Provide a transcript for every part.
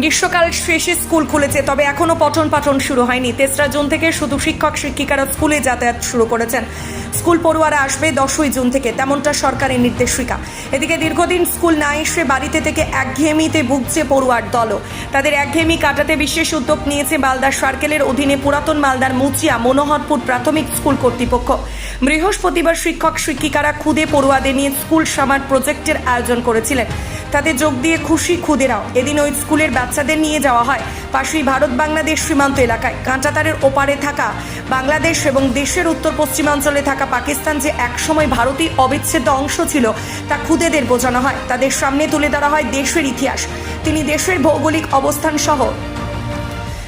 গ্রীষ্মকাল শেষে স্কুল খুলেছে, তবে এখনও পঠন পাঠন শুরু হয়নি। তেসরা জুন থেকে শুধু শিক্ষক, শিক্ষিকারা স্কুলে যাতায়াত শুরু করেছেন। স্কুল পড়ুয়ারা আসবে দশই জুন থেকে, তেমনটা সরকারের নির্দেশিকা। এদিকে দীর্ঘদিন স্কুল না এসে বাড়িতে থেকে একঘেয়েমিতে ভুগছে পড়ুয়ার দলও। তাদের একঘেয়েমি কাটাতে বিশেষ উদ্যোগ নিয়েছে মালদা সার্কেলের অধীনে পুরাতন মালদার মুচিয়া মনোহরপুর প্রাথমিক স্কুল কর্তৃপক্ষ। বৃহস্পতিবার শিক্ষক, শিক্ষিকারা খুদে পড়ুয়াদের নিয়ে স্কুল সামার প্রজেক্টের আয়োজন করেছিলেন। তাতে যোগ দিয়ে খুশি খুদেরাও। এদিন ওই স্কুলের বাচ্চাদের নিয়ে যাওয়া হয় পাশেই ভারত বাংলাদেশ সীমান্ত এলাকায়। কাঁটাতারের ওপারে থাকা বাংলাদেশ এবং দেশের উত্তর পশ্চিমাঞ্চলে থাকা পাকিস্তান যে একসময় ভারতীয় অবিচ্ছেদ্য অংশ ছিল, তা খুদেদের বোঝানো হয়। তাদের সামনে তুলে ধরা হয় দেশের ইতিহাস। তিনি দেশের ভৌগোলিক অবস্থান সহ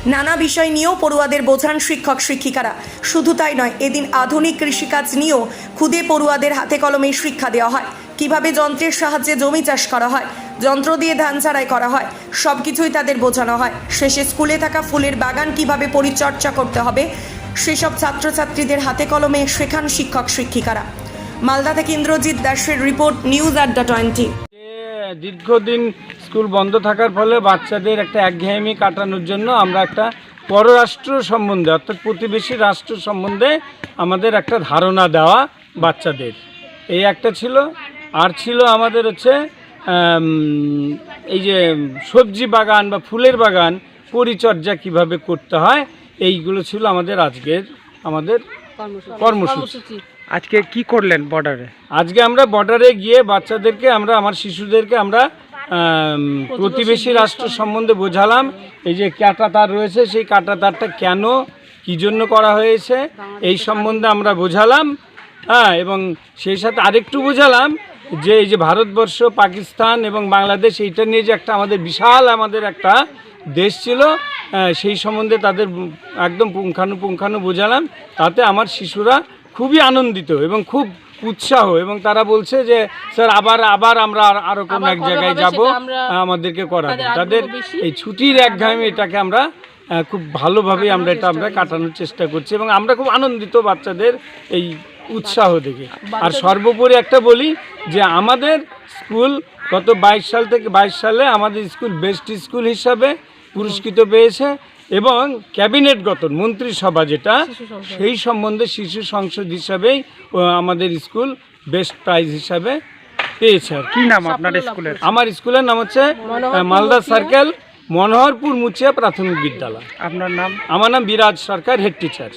নানা বিষয় নিয়েও পড়ুয়াদের বোঝান শিক্ষক শিক্ষিকারা। শুধু তাই নয়, এদিন আধুনিক কৃষিকাজ নিয়েও খুদে পড়ুয়াদের হাতে কলমে শিক্ষা দেওয়া হয়। কীভাবে যন্ত্রের সাহায্যে জমি চাষ করা হয়, যন্ত্র দিয়ে ধান ছাড়াই করা হয় সব কিছুই তাদের বোঝানো হয়। শেষে স্কুলে থাকা ফুলের বাগান কীভাবে পরিচর্যা করতে হবে, সেসব ছাত্রছাত্রীদের হাতে কলমে শেখান শিক্ষক শিক্ষিকারা। মালদা থেকে ইন্দ্রজিৎ দাসের report news at the twenty. দীর্ঘদিন স্কুল বন্ধ থাকার ফলে বাচ্চাদের একটা একঘেয়েমি কাটানোর জন্য আমরা একটা পররাষ্ট্র সম্বন্ধে, অর্থাৎ প্রতিবেশী রাষ্ট্র সম্বন্ধে আমাদের একটা ধারণা দেওয়া বাচ্চাদের। এই একটা ছিল। আর ছিল আমাদের হচ্ছে এই যে সবজি বাগান বা ফুলের বাগান পরিচর্যা কীভাবে করতে হয় এইগুলো ছিল আমাদের আজকের আমাদের কর্মসূচি। আজকে কি করলেন বর্ডারে? আজকে আমরা বর্ডারে গিয়ে বাচ্চাদেরকে আমরা আমার শিশুদেরকে আমরা প্রতিবেশী রাষ্ট্র সম্বন্ধে বোঝালাম এই যে কাটা তার রয়েছে সেই কাটা তারটা কেন কী জন্য করা হয়েছে এই সম্বন্ধে আমরা বোঝালাম হ্যাঁ এবং সেই সাথে আরেকটু বোঝালাম যে এই যে ভারতবর্ষ পাকিস্তান এবং বাংলাদেশ এইটা নিয়ে যে একটা আমাদের বিশাল আমাদের একটা দেশ ছিল সেই সম্বন্ধে তাদের একদম পুঙ্খানুপুঙ্খানু বোঝালাম। তাতে আমার শিশুরা খুবই আনন্দিত এবং খুব উৎসাহ এবং তারা বলছে যে স্যার আবার আবার আমরা আর- কোনো এক জায়গায় যাব আমাদেরকে করাবো তাদের। এই ছুটির একঘামে এটাকে আমরা খুব ভালোভাবে আমরা এটা আমরা কাটানোর চেষ্টা করছি এবং আমরা খুব আনন্দিত বাচ্চাদের এই উৎসাহ দেখে। আর সর্বোপরি একটা বলি যে আমাদের স্কুল গত বাইশ সাল থেকে বাইশ সালে আমাদের স্কুল বেস্ট স্কুল হিসাবে পুরস্কৃত পেয়েছে এবং ক্যাবিনেট গঠন মন্ত্রিসভা যেটা সেই সম্বন্ধে শিশু সংসদ হিসাবেই আমাদের স্কুল বেস্ট প্রাইজ হিসাবে পেয়েছে আর কি। কি নাম আপনার স্কুলের? আমার স্কুলের নাম হচ্ছে মালদা সার্কেল মনোহরপুর মুচিয়া প্রাথমিক বিদ্যালয়। আপনার নাম? আমার নাম বিরাজ সরকার হেড টিচার।